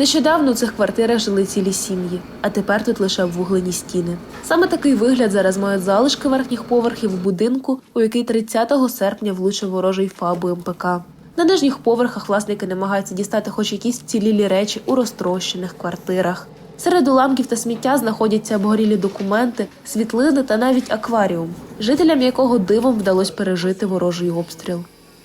Нещодавно у цих квартирах жили цілі сім'ї, а тепер тут лише обвуглені стіни. Саме такий вигляд зараз мають залишки верхніх поверхів будинку, у який 30 серпня влучив ворожий ФАБу МПК. На нижніх поверхах власники намагаються дістати хоч якісь вцілілі речі у розтрощених квартирах. Серед уламків та сміття знаходяться обгорілі документи, світлини та навіть акваріум, жителям якого дивом вдалося пережити ворожий обстріл.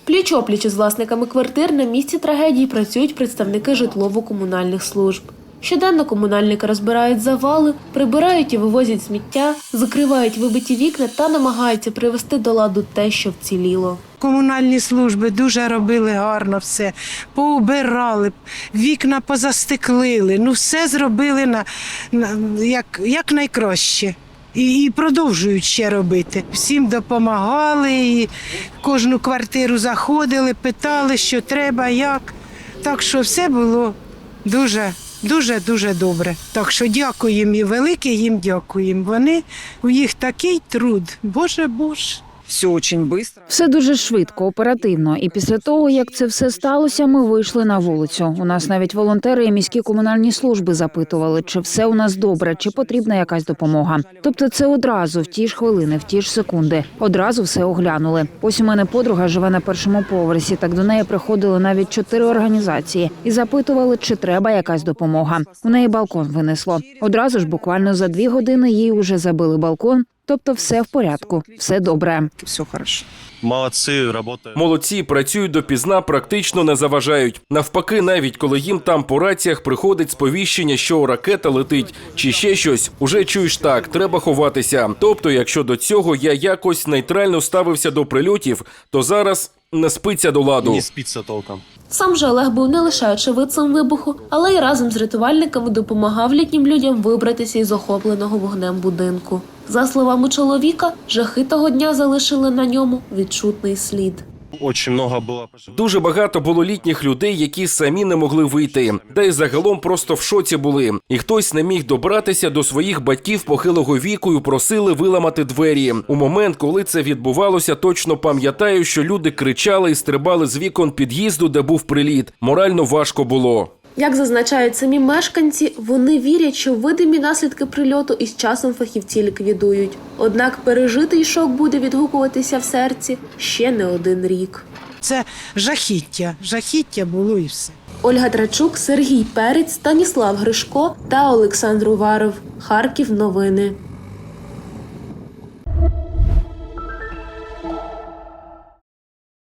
Пліч опліч із власниками квартир на місці трагедії працюють представники житлово-комунальних служб. Щоденно комунальники розбирають завали, прибирають і вивозять сміття, закривають вибиті вікна та намагаються привести до ладу те, що вціліло. Комунальні служби дуже робили гарно все, поубирали, вікна позастеклили, ну все зробили на, на як, як найкраще. І, і продовжують ще робити. Всім допомагали, і кожну квартиру заходили, питали, що треба, як. Так що все було дуже, дуже, дуже добре. Так що дякуємо і велике їм дякуємо. Вони у їх такий труд. Боже Боже. Все очень быстро. Все дуже швидко, оперативно. І після того, як це все сталося, ми вийшли на вулицю. У нас навіть волонтери і міські комунальні служби запитували, чи все у нас добре, чи потрібна якась допомога. Тобто, це одразу в ті ж хвилини, в ті ж секунди. Одразу все оглянули. Ось у мене подруга живе на першому поверсі. Так до неї приходили навіть чотири організації і запитували, чи треба якась допомога. У неї балкон винесло. Одразу ж, буквально за дві години, їй уже забили балкон. Тобто, все в порядку, все добре. Все хорошо. Молодцы, работают. Молодці працюють допізна, практично не заважають. Навпаки, навіть коли їм там по раціях приходить сповіщення, що ракета летить чи ще щось, уже чуєш так, треба ховатися. Тобто, якщо до цього я якось нейтрально ставився до прильотів, то зараз не спиться до ладу. Не спится толком. Сам же Олег був не лише очевидцем вибуху, але й разом з рятувальниками допомагав літнім людям вибратися із охопленого вогнем будинку. За словами чоловіка, жахи того дня залишили на ньому відчутний слід. Очень много было пожертв. Дуже багато було літніх людей, які самі не могли вийти, та й загалом просто в шоці були. І хтось не міг добратися до своїх батьків похилого віку і просили виламати двері. У момент, коли це відбувалося, точно пам'ятаю, що люди кричали і стрибали з вікон під'їзду, де був приліт. Морально важко було. Як зазначають самі мешканці, вони вірять, що видимі наслідки прильоту із часом фахівці ліквідують. Однак пережитий шок буде відгукуватися в серці ще не один рік. Це жахіття. Жахіття було і все. Ольга Трачук, Сергій Перець, Станіслав Гришко та Олександр Уваров. Харків. Новини.